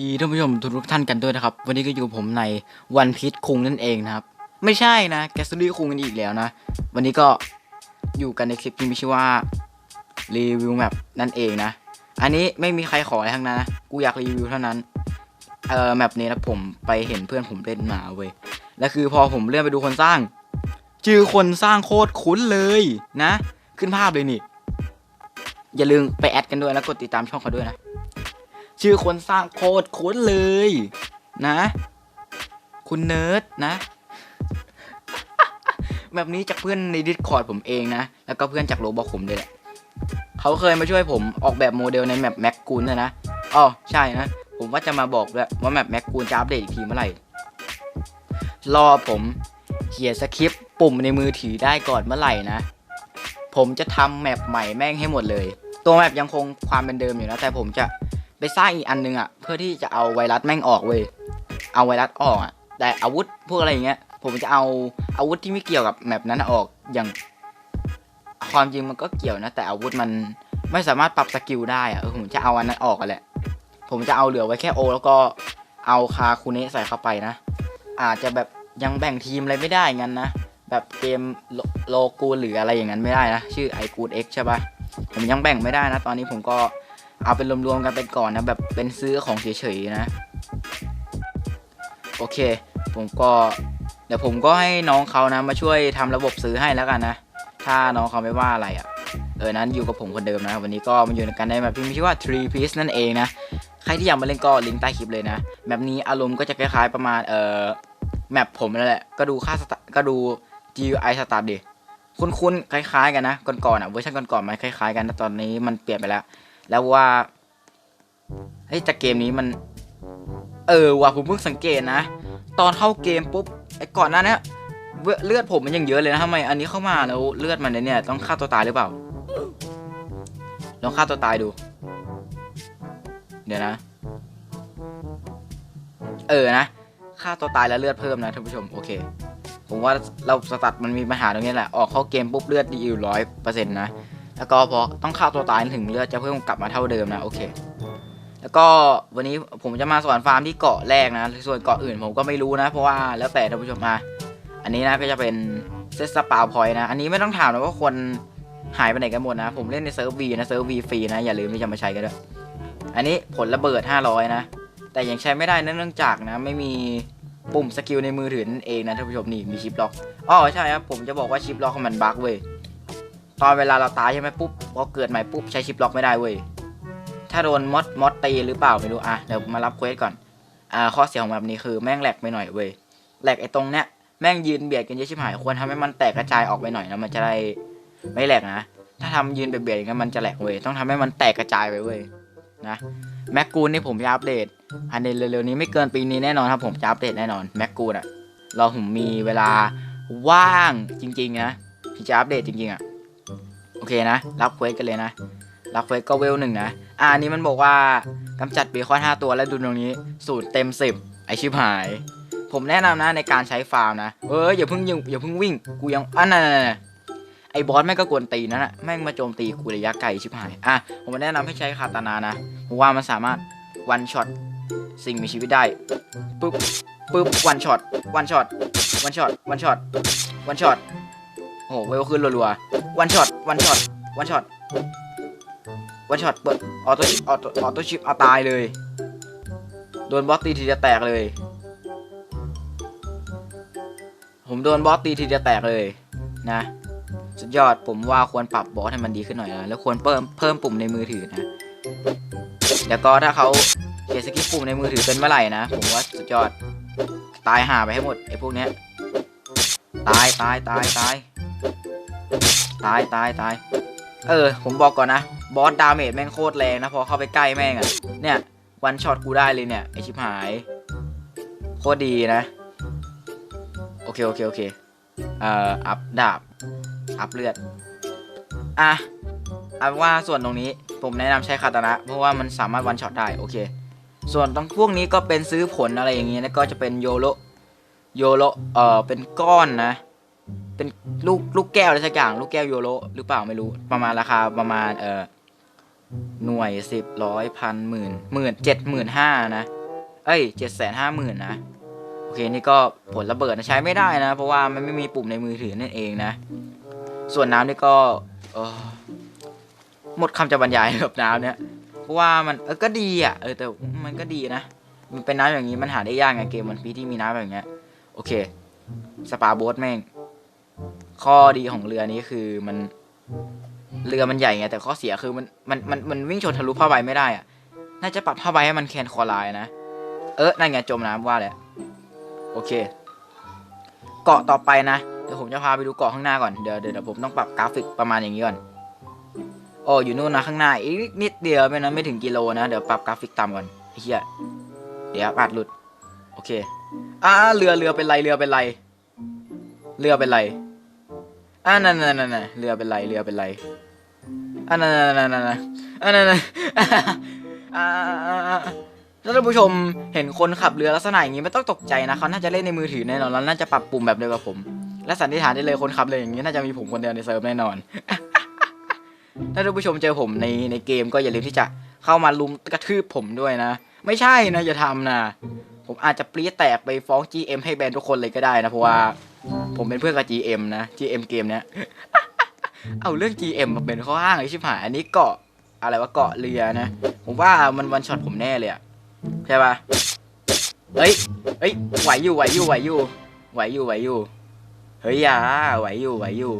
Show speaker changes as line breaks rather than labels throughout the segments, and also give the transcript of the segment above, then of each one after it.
ดีท่านผู้ชมทุกท่านกันด้วยนะครับ วันนี้ก็อยู่ผมในวันพีชคุงนั่นเองนะครับ ไม่ใช่นะแกสตี้คุงกันอีกแล้วนะ วันนี้ก็อยู่กันในคลิปที่มีชื่อว่ารีวิวแมปนั่นเองนะ อันนี้ไม่มีใครขออะไรทั้งนั้นนะกูอยากรีวิวเท่านั้นเอ่อแมปนี้นะผมไปเห็นเพื่อนผมเล่นมาเว้ยแล้วคือพอผมเลื่อนไปดูคนสร้างชื่อคนสร้างโคตรคุ้นเลยนะ ขึ้นภาพเลยนี่อย่าลืมไปแอดกันด้วยแล้วกดติดตามช่องเขาด้วยนะ ชื่อคนสร้างโคตรคุ้นเลยนะ คุณเนิร์ดนะ แบบนี้จากเพื่อนในดิสคอร์ดผมเองนะ แล้วก็เพื่อนจากโรบอกผมด้วยแหละเขาเคยมาช่วยผมออกแบบโมเดลในแมปแม็กกูนด้วยนะอ๋อใช่นะ ผมว่าจะมาบอกด้วยว่าแมปแม็กกูนจะอัปเดตอีกทีเมื่อไหร่ รอผมเขียนสคริปต์ปุ่มในมือถือได้ก่อนเมื่อไหร่นะ ผมจะทำแมปใหม่แม่งให้หมดเลย ตัวแมปยังคงความเป็นเดิมอยู่นะ แต่ผมจะ ไปสร้างอีกอันนึงอะ เพื่อที่จะเอาไวรัสแม่งออกเว้ย เอาไวรัสออกอะ แต่อาวุธพวกอะไรอย่างเงี้ย ผมจะเอาอาวุธที่ไม่เกี่ยวกับแมปนั้นออก อย่าง ความจริงมันก็เกี่ยวนะ แต่อาวุธมันไม่สามารถปรับสกิลได้อะ เออผมจะเอาอันนั้นออกแหละ ผมจะเอาเหลือไว้แค่โอ แล้วก็เอาคาคูเนะใส่เข้าไปนะ อาจจะแบบยังแบ่งทีมอะไรไม่ได้งั้นนะ แบบเกมโลโลกูหรืออะไรอย่างนั้นไม่ได้นะ ชื่อไอกูดเอ็กใช่ปะผมยังแบ่งไม่ได้นะ ตอนนี้ผมก็ เอาเป็นรวมๆกันไปก่อนนะแบบเป็นซื้อของเฉยๆนะ โอเค ผมก็เดี๋ยวผมก็ให้น้องเขานะ มาช่วยทำระบบซื้อให้แล้วกันนะ ถ้าน้องเขาไม่ว่าอะไรอะ่ะเออนั้นอยู่กับผมคนเดิมนะ วันนี้ก็มาอยู่ในกันในแบบที่มีชื่อว่า Three Piece นั่นเองนะ ใครที่อยากมาเล่นก็ลิงก์ใต้คลิปเลยนะแบบนี้อารมณ์ก็จะคล้ายๆประมาณเอ่อแมปผมนั่นแหละก็ดูค่าสตาก็ดู GUI สตาร์ดิคุ้นๆคล้ายๆกันนะก่อนๆอะเวอร์ชันก่อนๆมันคล้ายๆกันแต่ตอนนี้มันเปลี่ยนไปแล้ว แล้วว่าเฮ้ยจากเกมนี้มัน เออว่ะผมเพิ่งสังเกตนะ ตอนเข้าเกมปุ๊บไอ้ก่อนหน้านี้เลือดเลือดผมมันยังเยอะเลยนะทำไมอันนี้เข้ามาแล้วเลือดมันเนี่ยต้องฆ่าตัวตายหรือเปล่าลองฆ่าตัวตายดู เดี๋ยวนะ เออนะฆ่าตัวตายแล้วเลือดเพิ่มนะท่านผู้ชมโอเค ผมว่าเราสตัดมันมีปัญหาตรงนี้แหละ ออกเข้าเกมปุ๊บเลือดดีอยู่ร้อยเปอร์เซ็นต์นะ แล้วก็พอต้องฆ่าตัวตายถึงเลือดจะเพิ่มกลับมาเท่าเดิมนะโอเค แล้วก็วันนี้ผมจะมาสอนฟาร์มที่เกาะแรกนะ ส่วนเกาะอื่นผมก็ไม่รู้นะ เพราะว่าแล้วแต่ท่านผู้ชมมา อันนี้นะก็จะเป็นเซตสปาวพอยนะ อันนี้ไม่ต้องถามนะว่าคนหายไปไหนกันหมดนะ ผมเล่นในเซิร์ฟวีนะเซิร์ฟวีฟรีนะ อย่าลืมที่จะมาใช้กันด้วย อันนี้ผลระเบิด 500 นะ แต่ยังใช้ไม่ได้เนื่องจากนะ ไม่มีปุ่มสกิลในมือถือนั่นเองนะท่านผู้ชมนี่มีชิปล็อกอ๋อใช่ครับผมจะบอกว่าชิปล็อกมันบั๊กเว้ย ตอนเวลาเราตายใช่ไหมปุ๊บพอเกิดใหม่ปุ๊บใช้ชิปล็อกไม่ได้เว้ยถ้าโดนมอดมอดตีหรือเปล่าไม่รู้อะเดี๋ยวมารับเควสก่อนอ่าข้อเสียของแบบนี้คือแม่งแหลกไปหน่อยเว้ยแหลกไอ้ตรงเนี้ยแม่งยืนเบียดกันเยอะชิบหายควรทำให้มันแตกกระจายออกไปหน่อยนะมันจะได้ไม่แหลกนะถ้าทำยืนเบียดๆอย่างนั้นมันจะแหลกเว้ยต้องทำให้มันแตกกระจายไปเว้ยนะแม็กกูนนี่ผมจะอัปเดตอันในเร็วๆนี้ไม่เกินปีนี้แน่นอนครับผมจะอัปเดตแน่นอนแม็กกูนอะเราผมมีเวลาว่างจริงๆนะที่จะอัปเดตจริงๆอะ โอเคนะ รับเควสกันเลยนะ รับเควสก็เวลหนึ่งนะ อ่านี้มันบอกว่ากำจัดเบคอน5ตัวแล้วดูตรงนี้สูตรเต็ม 10 ไอชิบหาย ผมแนะนำนะในการใช้ฟาร์มนะ เอออย่าเพิ่งยิงอย่าเพิ่งวิ่ง กูยังอันนั้นนไอบอสแม่งก็กวนตีนั่นแหละแม่งมาโจมตีกูระยะไกลชิบหาย อะ ผมแนะนำให้ใช้คาตานานะเพราะว่ามันสามารถวันช็อตสิ่งมีชีวิตได้ปุ๊บปุ๊บวันช็อตวันช็อตวันช็อตวันช็อตวันช็อต โอ้โหเวลขึ้นรัวๆวันช็อตวันช็อตวันช็อตวันช็อตเปิดออโต้ออโต้ออโต้ชิปเอาตายเลย โดนบอสตีทีจะแตกเลย ผมโดนบอสตีทีจะแตกเลยนะสุดยอดผมว่าควรปรับบอสให้มันดีขึ้นหน่อยนะแล้วควรเพิ่มเพิ่มปุ่มในมือถือนะแล้วก็ถ้าเขาเขียนสกิปปุ่มในมือถือเป็นเมื่อไหร่นะผมว่าสุดยอดตายหาไปให้หมดไอ้พวกเนี้ยตายตายตายตาย ตายตายตายเออ ผมบอกก่อนนะ บอสดาเมจแม่งโคตรแรงนะ พอเข้าไปใกล้แม่งอะเนี่ย วันช็อตกูได้เลยเนี่ย ไอชิบหาย โคตรดีนะ โอเค โอเค โอเค เอ่อ อัพดาบ อัพเลือด อะเอาว่าส่วนตรงนี้ผมแนะนำใช้คาตานะ เพราะว่ามันสามารถวันช็อตได้ โอเค ส่วนตรงพวกนี้ก็เป็นซื้อผลอะไรอย่างเงี้ยนะก็จะเป็นโยโรโยโรเอ่อ เป็นก้อนนะ เป็นลูกลูกแก้วอะไรสักอย่าง ลูกแก้วโยโรหรือเปล่าไม่รู้ ประมาณราคาประมาณเอ่อหน่วยสิบร้อยพันหมื่นหมื่นเจ็ดหมื่นห้านะ เอ้ยเจ็ดแสนห้าหมื่นนะโอเคนี่ก็ผลระเบิดนะใช้ไม่ได้นะ เพราะว่ามันไม่มีปุ่มในมือถือนั่นเองนะ ส่วนน้ำนี่ก็หมดคำจะบรรยายกับน้ำเนี่ยเพราะว่ามันเออก็ดีอะเออแต่มันก็ดีนะมันเป็นน้ำอย่างนี้มันหาได้ยากไงเกมมันพีที่มีน้ำแบบเนี้ยโอเค สปาโบ๊ทแม่ง ข้อดีของเรือนี้คือมันเรือมันใหญ่ไงแต่ข้อเสียคือมันมันมันมันวิ่งชนทะลุผ้าใบไม่ได้อะน่าจะปรับผ้าใบให้มันแคนคอไลน์นะ เออนั่นไงจมน้ำว่าแหละโอเค เกาะต่อไปนะเดี๋ยวผมจะพาไปดูเกาะข้างหน้าก่อนเดี๋ยวเดี๋ยวผมต้องปรับกราฟิกประมาณอย่างนี้ก่อนโอ้อยู่นู่นนะข้างหน้าอีกนิดเดียวไม่นะไม่ถึงกิโลนะเดี๋ยวปรับกราฟิกต่ำก่อนเหี้ยเดี๋ยวอัดหลุด โอเคอ่าเรือเรือเป็นไรเรือเป็นไร เรือเป็นไร อันนั่นนั่นนั่นเรือเป็นไรเรือเป็นไรอันนั่นนั่นนั่นอันนั่นถ้าท่านผู้ชมเห็นคนขับเรือลักษณะอย่างนี้ไม่ต้องตกใจนะเขาน่าจะเล่นในมือถือแน่นอนแล้วน่าจะปรับปุ่มแบบเดียวกับผม และสันนิษฐานได้เลยคนขับเรืออย่างนี้น่าจะมีผมคนเดียวในเซิร์ฟแน่นอน ถ้าท่านผู้ชมเจอผมในในเกมก็อย่าลืมที่จะเข้ามาลุมกระทืบผมด้วยนะ ไม่ใช่นะอย่าทำนะ ผมอาจจะปรี๊ดแตกไปฟ้อง GM ให้แบนทุกคนเลยก็ได้นะเพราะว่า ผมเป็นเพื่อนกับ GM นะ GM เกมเนี้ย เอาเรื่อง GM มาเป็นข้ออ้างไอ้ชิบหาย อันนี้เกาะอะไรวะเกาะเรือนะ ผมว่ามันวันช็อตผมแน่เลยอะใช่ปะเฮ้ย เฮ้ย ไหวอยู่ ไหวอยู่ ไหวอยู่ ไหวอยู่ ไหวอยู่ เฮ้ยอย่าไหวอยู่ ไหวอยู่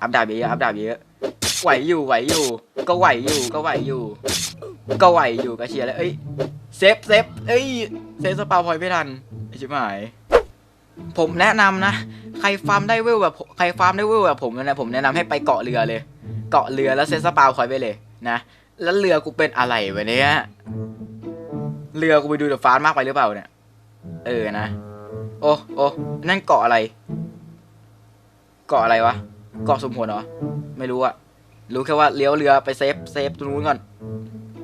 อัพดาบเยอะอัพดาบเยอะ ไหวอยู่ ไหวอยู่ ก็ไหวอยู่ ก็ไหวอยู่ ก็ไหวอยู่ก็เชียร์เลยเอ้ย เซฟเซฟเอ้ย เซฟสปาพอยไม่ทันไอชิบหาย ผมแนะนำนะ ใครฟาร์มได้เวลแบบใครฟาร์มได้เวลแบบผมนะผมแนะนำให้ไปเกาะเรือเลย เกาะเรือแล้วเซตสปาพอยไปเลยนะ แล้วเรือกูเป็นอะไรวะเนี่ยเรือกูไปดูเดอะฟาสมมากไปหรือเปล่าเนี่ย เออนะ โอ้โอ้นั่นเกาะอะไร เกาะอะไรวะ เกาะสมผลเหรอไม่รู้อะรู้แค่ว่าเลี้ยวเรือไปเซฟเซฟตรงนู้นก่อน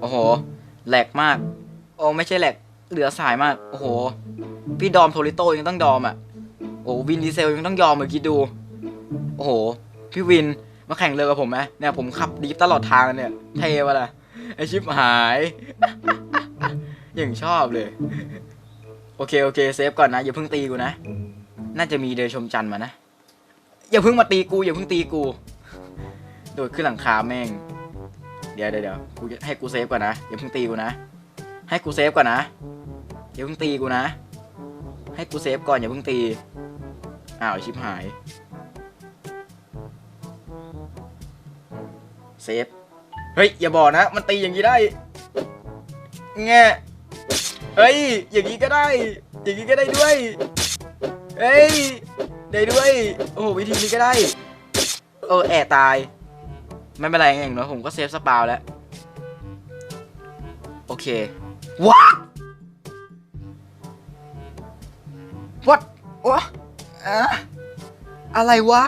โอ้โห แหลกมาก โอ้ไม่ใช่แหลกเหลือสายมาก โอ้โห พี่ดอมโทริโตยังต้องดอมอะ โอ้วินดีเซลยังต้องยอมเลยคิดดู โอ้โห พี่วินมาแข่งเรือกับผมไหมเนี่ยผมขับดีฟตลอดทางเนี่ย เท่ปะล่ะไอชิปหายอย่างชอบเลย โอเคโอเคเซฟก่อนนะ อย่าเพิ่งตีกูนะ น่าจะมีเดินชมจันมานะ อย่าเพิ่งมาตีกู อย่าเพิ่งตีกู โดดขึ้นหลังคาแม่ง เดี๋ยวเดี๋ยวเดี๋ยวกูให้กูเซฟก่อนนะ อย่าเพิ่งตีกูนะ ให้กูเซฟก่อนนะ อย่าเพิ่งตีกูนะ ให้กูเซฟก่อนอย่าเพิ่งตี อ้าวชิบหาย เซฟ เฮ้ย อย่าบอกนะ มันตีอย่างนี้ได้ แงเฮ้ย อย่างนี้ก็ได้ อย่างนี้ก็ได้ด้วย เฮ้ย ได้ด้วย โอ้โหวิธีนี้ก็ได้ เออแอะตาย ไม่เป็นไรอย่างน้อยผมก็เซฟสปาวแล้ว โอเคว้า วะอะอะไรวะ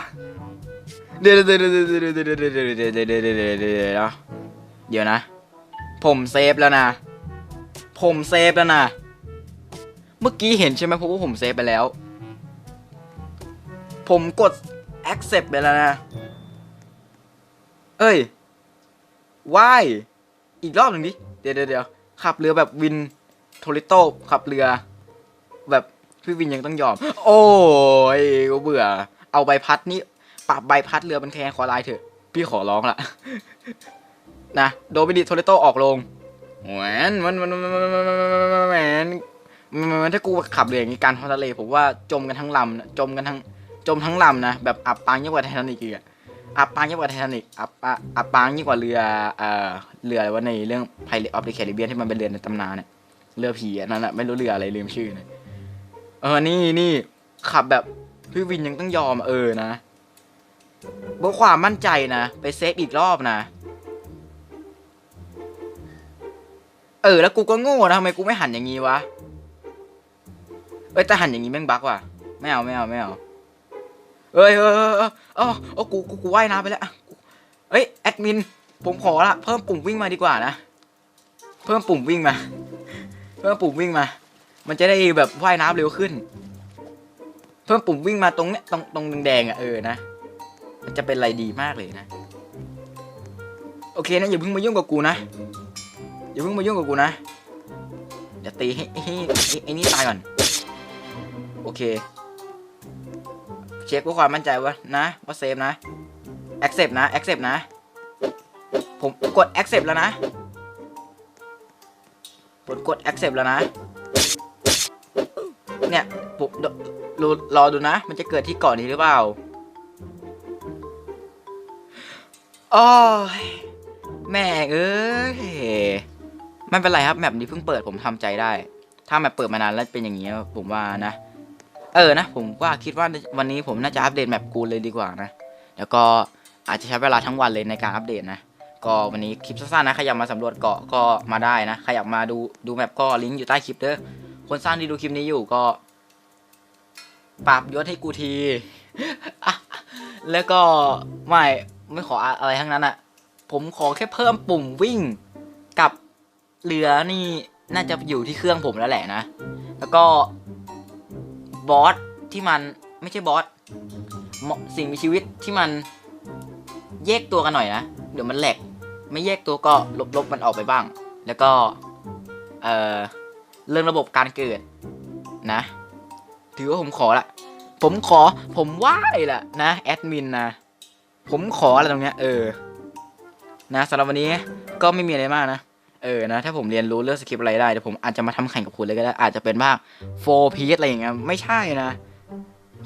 เดี๋ยวเดี๋ยวเดี๋ยวเดี๋ยวเดี๋ยวเดี๋ยวเดี๋ยวเดี๋ยวเดี๋ยวเดี๋ยวเดี๋ยวเดี๋ยวเดี๋ยวเดี๋ยวเดี๋ยวนะ ผมเซฟแล้วนะ ผมเซฟแล้วนะ เมื่อกี้เห็นใช่ไหมเพราะว่าผมเซฟไปแล้ว ผมกด accept ไปแล้วนะ เอ้ย why อีกรอบหนึ่งดิเดี๋ยวเดี๋ยวเดี๋ยวขับเรือแบบวินโทริโตขับเรือแบบ พี่วินยังต้องยอม โอ้ยกูเบื่อ เอาใบพัดนี่ปรับใบพัดเรือเป็นแคนคอลน์เถอะ พี่ขอร้องละนะโดมินิโทริโตออกลงแหวนมันมันมันมันมันมันแหวนมันถ้ากูขับเรืออย่างนี้การท้องทะเลผมว่าจมกันทั้งลำนะจมกันทั้งจมทั้งลำนะแบบอับปางยิ่งกว่าไททานิกอีกอะอับปางยิ่งกว่าไททานิกอับอับปางยิ่งกว่าเรือเอ่อเรืออะไรวะในเรื่อง Pirate of the Caribbean ที่มันเป็นเรือในตำนานเนี่ยเรือผีอันนั้นอะไม่รู้เรืออะไรลืมชื่อเนะ เออนี่นี่ขับแบบพี่วินยังต้องยอมเออนะเพื่อความมั่นใจนะ ไปเซฟอีกรอบนะ เออ แล้วกูก็โง่นะทำไมกูไม่หันอย่างงี้วะ เอ้ยแต่หันอย่างงี้แม่งบักว่ะ ไม่เอาไม่เอาไม่เอาเอ้ยเออเออเออเออกูกูกูว่ายน้ำไปแล้วเอ้ยแอดมิน ผมขอละเพิ่มปุ่มวิ่งมาดีกว่านะ เพิ่มปุ่มวิ่งมา เพิ่มปุ่มวิ่งมา มันจะได้แบบว่ายน้ำเร็วขึ้น เพิ่มปุ่มวิ่งมาตรงเนี้ยตรงตรงแดงอะเออนะ มันจะเป็นอะไรดีมากเลยนะ โอเคนะอย่าเพิ่งมายุ่งกับกูนะ อย่าเพิ่งมายุ่งกับกูนะ เดี๋ยวตีให้ให้ให้ไอ้นี่ตายก่อน โอเค เช็คเพื่อความมั่นใจว่านะว่าเซฟนะ accept นะ accept นะ ผมกด accept แล้วนะผมกด accept แล้วนะ เนี่ยผมรรอรอดูนะ มันจะเกิดที่เกาะนี้หรือเปล่าโอ้ยแม่เอ้ยไม่เป็นไรครับแมปนี้เพิ่งเปิดผมทำใจได้ ถ้าแมปเปิดมานานแล้วเป็นอย่างนี้ผมว่านะเออนะ ผมว่าคิดว่าวันนี้ผมน่าจะอัปเดตแมปกูเลยดีกว่านะแล้วก็อาจจะใช้เวลาทั้งวันเลยในการอัปเดตนะก็วันนี้คลิปสั้นๆนะใครอยากมาสำรวจเกาะก็มาได้นะใครอยากมาดูดูแมปก็ลิงก์อยู่ใต้คลิปเด้อ คนสร้างที่ดูคลิปนี้อยู่ก็ ปรับยศให้กูที แล้วก็ไม่ไม่ขออะไรทั้งนั้นอะผมขอแค่เพิ่มปุ่มวิ่งกับเรือนี่น่าจะอยู่ที่เครื่องผมแล้วแหละนะ แล้วก็บอสที่มันไม่ใช่บอสสิ่งมีชีวิตที่มันแยกตัวกันหน่อยนะ เดี๋ยวมันแหลก ไม่แยกตัวก็ลบๆมันออกไปบ้าง แล้วก็ เอ่อ เรื่องระบบการเกิดนะ ถือว่าผมขอละ ผมขอผมไหว้ละนะแอดมินนะ ผมขออะไรตรงเนี้ยเออ นะสำหรับวันนี้ก็ไม่มีอะไรมากนะ เออนะ ถ้าผมเรียนรู้เรื่องสคริปต์อะไรได้เดี๋ยวผมอาจจะมาทำแข่งกับคุณเลยก็ได้ อาจจะเป็นบ้างโฟร์พีอะไรอย่างเงี้ยไม่ใช่นะ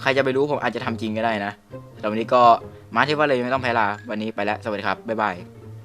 ใครจะไปรู้ผมอาจจะทำจริงก็ได้นะสำหรับวันนี้ก็มาที่ว่าเลยไม่ต้องแพ้ลาวันนี้ไปแล้วสวัสดีครับบ๊ายบาย